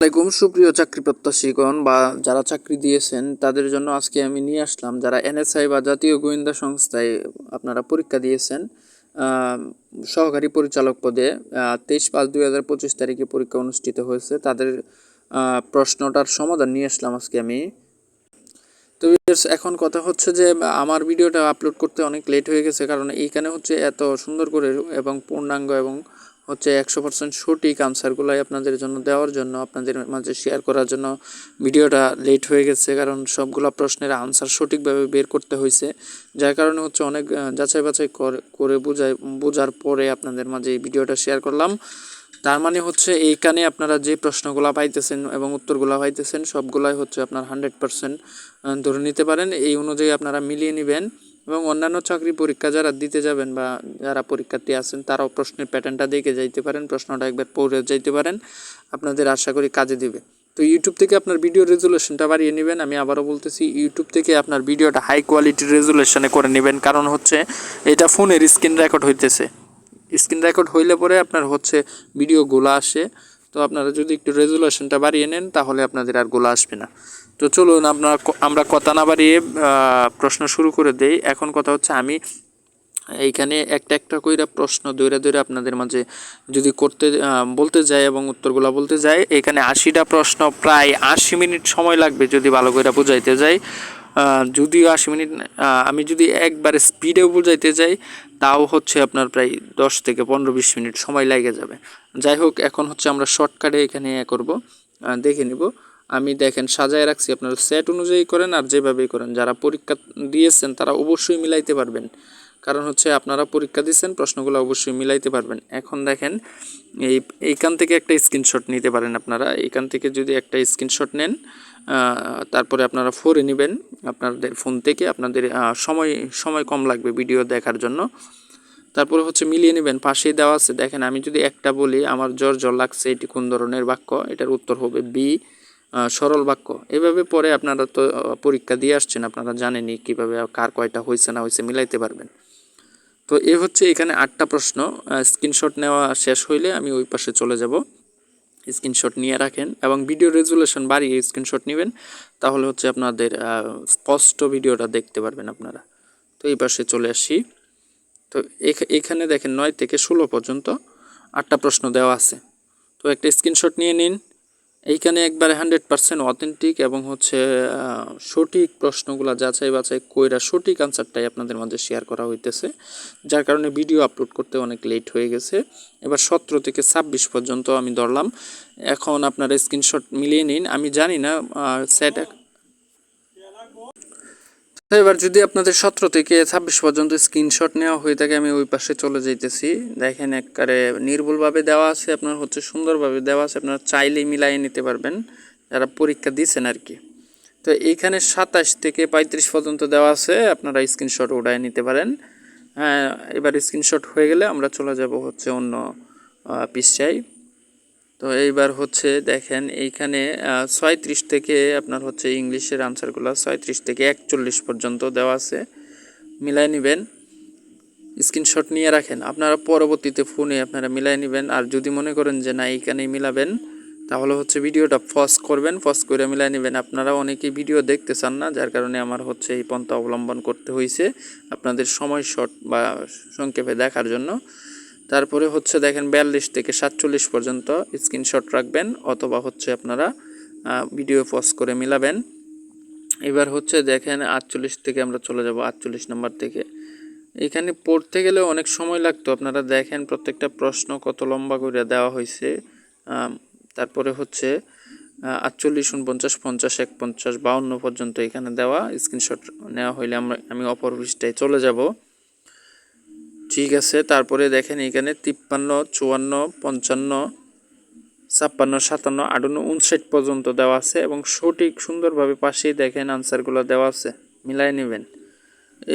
আসসালামাইকুম সুপ্রিয় চাকরি প্রত্যাশীগণ বা যারা চাকরি দিয়েছেন, তাদের জন্য আজকে আমি নিয়ে আসলাম যারা এনএসআই বা জাতীয় গোয়েন্দা সংস্থায় আপনারা পরীক্ষা দিয়েছেন সহকারী পরিচালক পদে তেইশ পাঁচ দুই হাজার পঁচিশ তারিখে পরীক্ষা অনুষ্ঠিত হয়েছে। তাদের প্রশ্নটার সমাধান নিয়ে আসলাম আজকে আমি। তো এখন কথা হচ্ছে যে, আমার ভিডিওটা আপলোড করতে অনেক লেট হয়ে গেছে, কারণ এইখানে হচ্ছে এত সুন্দর করে এবং পূর্ণাঙ্গ এবং হচ্ছে একশো পার্সেন্ট সঠিক আনসারগুলাই আপনাদের জন্য দেওয়ার জন্য, আপনাদের মাঝে শেয়ার করার জন্য ভিডিওটা লেট হয়ে গেছে, কারণ সবগুলো প্রশ্নের আনসার সঠিকভাবে বের করতে হয়েছে যার কারণে হচ্ছে অনেক যাচাই বাছাই কর- বোঝাই, বোঝার পরে আপনাদের মাঝে এই ভিডিওটা শেয়ার করলাম। তার মানে হচ্ছে এইখানে আপনারা যে প্রশ্নগুলো পাইতেছেন এবং উত্তরগুলো পাইতেছেন, সবগুলাই হচ্ছে আপনার হান্ড্রেড পার্সেন্ট ধরে নিতে পারেন। এই অনুযায়ী আপনারা মিলিয়ে নেবেন। এবং অন্যান্য চাকরি পরীক্ষা যারা দিতে যাবেন বা যারা পরীক্ষার্থী আছেন, তারাও প্রশ্নের প্যাটার্নটা দেখে যাইতে পারেন, প্রশ্নটা একবার পড়ে যাইতে পারেন। আপনাদের আশা করি কাজে দিবে। তো ইউটিউব থেকে আপনার ভিডিও রেজুলেশনটা বাড়িয়ে নেবেন। আমি আবারও বলতেছি ইউটিউব থেকে আপনার ভিডিওটা হাই কোয়ালিটির রেজুলেশনে করে নেবেন। কারণ হচ্ছে, এটা ফোনের স্ক্রিন রেকর্ড হইতেছে। স্ক্রিন রেকর্ড হইলে পরে আপনার হচ্ছে ভিডিওগুলো আসে। তো আপনারা যদি একটু রেজুলেশনটা বাড়িয়ে নেন, তাহলে আপনাদের আর গোলা আসবে না। তো চলুন আপনার আমরা কথা না বাড়িয়ে প্রশ্ন শুরু করে দেই। এখন কথা হচ্ছে আমি এইখানে একটা একটা কইরা প্রশ্ন দৈরা দৈরা আপনাদের মাঝে যদি করতে বলতে যাই এবং উত্তরগুলো বলতে যাই, এখানে আশিটা প্রশ্ন, প্রায় আশি মিনিট সময় লাগবে যদি ভালো করে বুঝাইতে যাই। যদিও আশি মিনিট আমি যদি একবারে স্পিডেও বুঝাইতে যাই তাও হচ্ছে আপনার প্রায় দশ থেকে পনেরো বিশ মিনিট সময় লাগে যাবে। যাই হোক, এখন হচ্ছে আমরা শর্টকাটে এখানে এ করব। দেখে নিব। আমি দেখেন, সাজায় রাখছি, আপনারা সেট অনুযায়ী করেন আর যেভাবেই করেন। যারা পরীক্ষা দিয়েছেন, তারা অবশ্যই মিলাইতে পারবেন। কারণ হচ্ছে আপনারা পরীক্ষা দিচ্ছেন প্রশ্নগুলো অবশ্যই মিলাইতে পারবেন। এখন দেখেন, এই, এইখান থেকে একটা স্ক্রিনশট নিতে পারেন আপনারা। এইখান থেকে যদি একটা স্ক্রিনশট নেন তারপরে আপনারা ফোরে নেবেন। আপনাদের ফোন থেকে আপনাদের সময় সময় কম লাগবে ভিডিও দেখার জন্য। তারপরে হচ্ছে মিলিয়ে নেবেন, পাশেই দেওয়া আছে। দেখেন, আমি যদি একটা বলি, আমার জ্বর জ্বর লাগছে, এটি কোন ধরনের বাক্য? এটার উত্তর হবে বি সরল বাক্য। এভাবে পরে আপনারা তো পরীক্ষা দিয়ে আসছেন, আপনারা জানেনই কীভাবে কার কয়টা হয়েছে না হয়েছে মিলাইতে পারবেন। তো এ হচ্ছে এখানে আটটা প্রশ্ন স্ক্রিনশট নেওয়া শেষ হইলে আমি ওই পাশে চলে যাব। স্ক্রিনশট নিয়ে রাখেন এবং ভিডিও রেজুলেশন বাড়িয়ে স্ক্রিনশট নেবেন, তাহলে হচ্ছে আপনাদের স্পষ্ট ভিডিওটা দেখতে পারবেন আপনারা। তো এই পাশে চলে আসি। তো এখা- এখানে দেখেন নয় থেকে ষোলো পর্যন্ত আটটা প্রশ্ন দেওয়া আছে। তো একটা স্ক্রিনশট নিয়ে নিন। এইখানে একবারে হান্ড্রেড পার্সেন্ট অথেন্টিক এবং হচ্ছে সঠিক প্রশ্নগুলো যাচাই বাছাই কইরা সঠিক আনসারটাই আপনাদের মাঝে শেয়ার করা হইতেছে। যার কারণে ভিডিও আপলোড করতে অনেক লেট হয়ে গেছে। এবার সতেরো থেকে ছাব্বিশ পর্যন্ত আমি ধরলাম। এখন আপনারা স্ক্রিনশট মিলিয়ে নিন। আমি জানি না সেট তো এবার যদি আপনাদের সতেরো থেকে ছাব্বিশ পর্যন্ত স্ক্রিনশট নেওয়া হয়ে থাকে, আমি ওই পাশে চলে যাইতেছি। দেখেন একবারে নির্ভুলভাবে দেওয়া আছে, আপনার হচ্ছে সুন্দরভাবে দেওয়া আছে, আপনারা চাইলেই মিলাইয়ে নিতে পারবেন, যারা পরীক্ষা দিয়েছেন আর কি। তো এইখানে সাতাশ থেকে পঁয়ত্রিশ পর্যন্ত দেওয়া আছে, আপনারা স্ক্রিনশট উঠায় নিতে পারেন। হ্যাঁ এবার স্ক্রিনশট হয়ে গেলে আমরা চলে যাব হচ্ছে অন্য পৃষ্ঠায়। তো এইবার হচ্ছে দেখেন এইখানে ছয়ত্রিশ থেকে আপনার হচ্ছে ইংলিশের আনসারগুলো ছয়ত্রিশ থেকে একচল্লিশ পর্যন্ত দেওয়া আছে। মিলাই নেবেন। স্ক্রিনশট নিয়ে রাখেন। আপনারা পরবর্তীতে ফোনে আপনারা মিলাই নেবেন। আর যদি মনে করেন যে না, এইখানেই মিলাবেন, তাহলে হচ্ছে ভিডিওটা পজ করবেন। পজ করে মিলাই নেবেন। আপনারা অনেকেই ভিডিও দেখতে চান না, যার কারণে আমার হচ্ছে এই পন্থা অবলম্বন করতে হয়েছে আপনাদের সময় শর্ট বা সংক্ষেপে দেখার জন্য। তারপরে হচ্ছে দেখেন বিয়াল্লিশ থেকে সাতচল্লিশ পর্যন্ত স্ক্রিনশট রাখবেন অথবা হচ্ছে আপনারা ভিডিও পজ করে মিলাবেন। এবার হচ্ছে দেখেন আটচল্লিশ থেকে আমরা চলে যাব আটচল্লিশ নাম্বার থেকে। এখানে পড়তে গেলে অনেক সময় লাগতো। আপনারা দেখেন প্রত্যেকটা প্রশ্ন কত লম্বা করে দেওয়া হয়েছে। তারপরে হচ্ছে আটচল্লিশ, উনপঞ্চাশ, পঞ্চাশ এক পঞ্চাশ বাউন্ন পর্যন্ত এখানে দেওয়া স্ক্রিনশট নেওয়া হইলে আমরা, আমি অপর পৃষ্ঠায় চলে যাব। ঠিক আছে, তারপরে দেখেন এখানে তিপ্পান্ন, চুয়ান্ন, পঞ্চান্ন, ছাপ্পান্ন, সাতান্ন, আটান্ন, উনষাট পর্যন্ত দেওয়া আছে এবং সঠিক সুন্দরভাবে পাশেই দেখেন আনসারগুলো দেওয়া আছে। মিলাই নেবেন।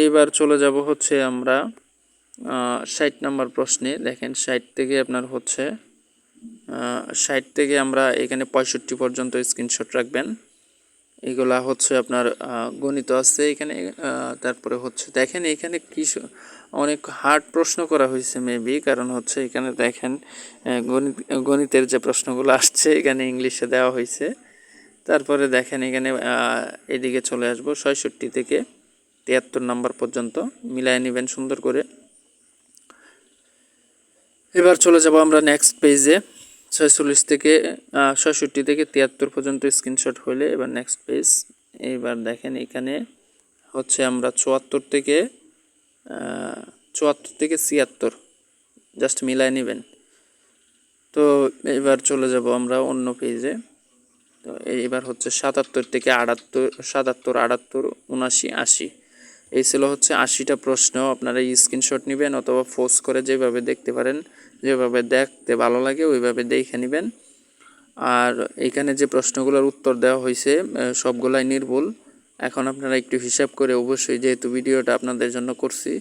এইবার চলে যাব হচ্ছে আমরা ষাট নাম্বার প্রশ্নে। দেখেন ষাট থেকে আপনার হচ্ছে ষাট থেকে আমরা এখানে পঁয়ষট্টি পর্যন্ত স্ক্রিনশট রাখবেন। এগুলা হচ্ছে আপনার গণিত আছে এখানে তারপরে হচ্ছে দেখেন এখানে কি অনেক হার্ড প্রশ্ন করা হয়েছে মেবি কারণ হচ্ছে এখানে দেখেন গণিত, গণিতের যে প্রশ্নগুলো আসছে, এখানে ইংলিশে দেওয়া হয়েছে। তারপরে দেখেন এখানে এদিকে চলে আসব, ছয়ষট্টি থেকে তিয়াত্তর নাম্বার পর্যন্ত। মিলায় নেবেন সুন্দর করে। এবার চলে যাব আমরা নেক্সট পেজে ছয়চল্লিশ থেকে ছয়ষট্টি থেকে তিয়াত্তর পর্যন্ত স্ক্রিনশট হলে এবার নেক্সট পেজ এবার দেখেন এখানে হচ্ছে আমরা চুয়াত্তর থেকে চুয়াত্তর থেকে ছিয়াত্তর। জাস্ট মিলায় নেবেন। তো এবার চলে যাব আমরা অন্য পেজে তো এইবার হচ্ছে সাতাত্তর থেকে আটাত্তর, সাতাত্তর, আটাত্তর উনাশি আশি। এই ছিল হচ্ছে আশিটা প্রশ্ন। আপনারা স্ক্রিনশট নেবেন অথবা পোস্ট করে যেভাবে দেখতে পারেন, যেভাবে দেখতে ভালো লাগে ওইভাবে দেখে নেবেন। আর এখানে যে প্রশ্নগুলোর উত্তর দেওয়া হয়েছে সবগুলাই নির্ভুল। এখন আপনারা একটু হিসাব করে অবশ্যই যেহেতু ভিডিওটা আপনাদের জন্য করছি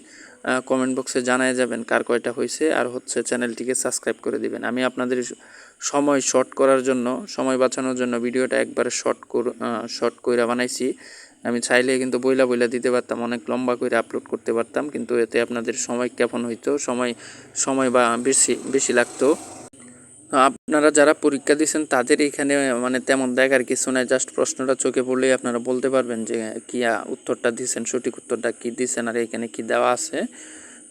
কমেন্ট বক্সে জানায় যাবেন কার কয়টা হয়েছে আর হচ্ছে চ্যানেলটিকে সাবস্ক্রাইব করে দিবেন। আমি আপনাদের সময় শর্ট করার জন্য, সময় বাঁচানোর জন্য ভিডিওটা একবারে শর্ট কর শর্ট কইরা বানাইছি। আমি চাইলে কিন্তু বইলা বইলা দিতে পারতাম, অনেক লম্বা করে আপলোড করতে পারতাম, কিন্তু এতে আপনাদের সময় কেমন হইতো, সময় সময় বা বেশি বেশি লাগতো। আপনারা যারা পরীক্ষা দিয়েছেন, তাদের এখানে মানে তেমন দেখার কিছু নাই জাস্ট প্রশ্নটা চোখে পড়লেই আপনারা বলতে পারবেন যে, কি উত্তরটা দিয়েছেন, সঠিক উত্তরটা কি দিয়েছেন আর এখানে কি দেওয়া আছে।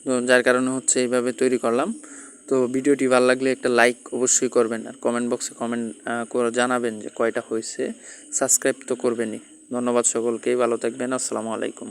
তো যার কারণে হচ্ছে এইভাবে তৈরি করলাম। তো ভিডিওটি ভালো লাগলে একটা লাইক অবশ্যই করবেন আর কমেন্ট বক্সে কমেন্ট করে জানাবেন যে কয়টা হয়েছে। সাবস্ক্রাইব তো করবেনই। ধন্যবাদ সকলকেই, ভালো থাকবেন, আসসালামু আলাইকুম।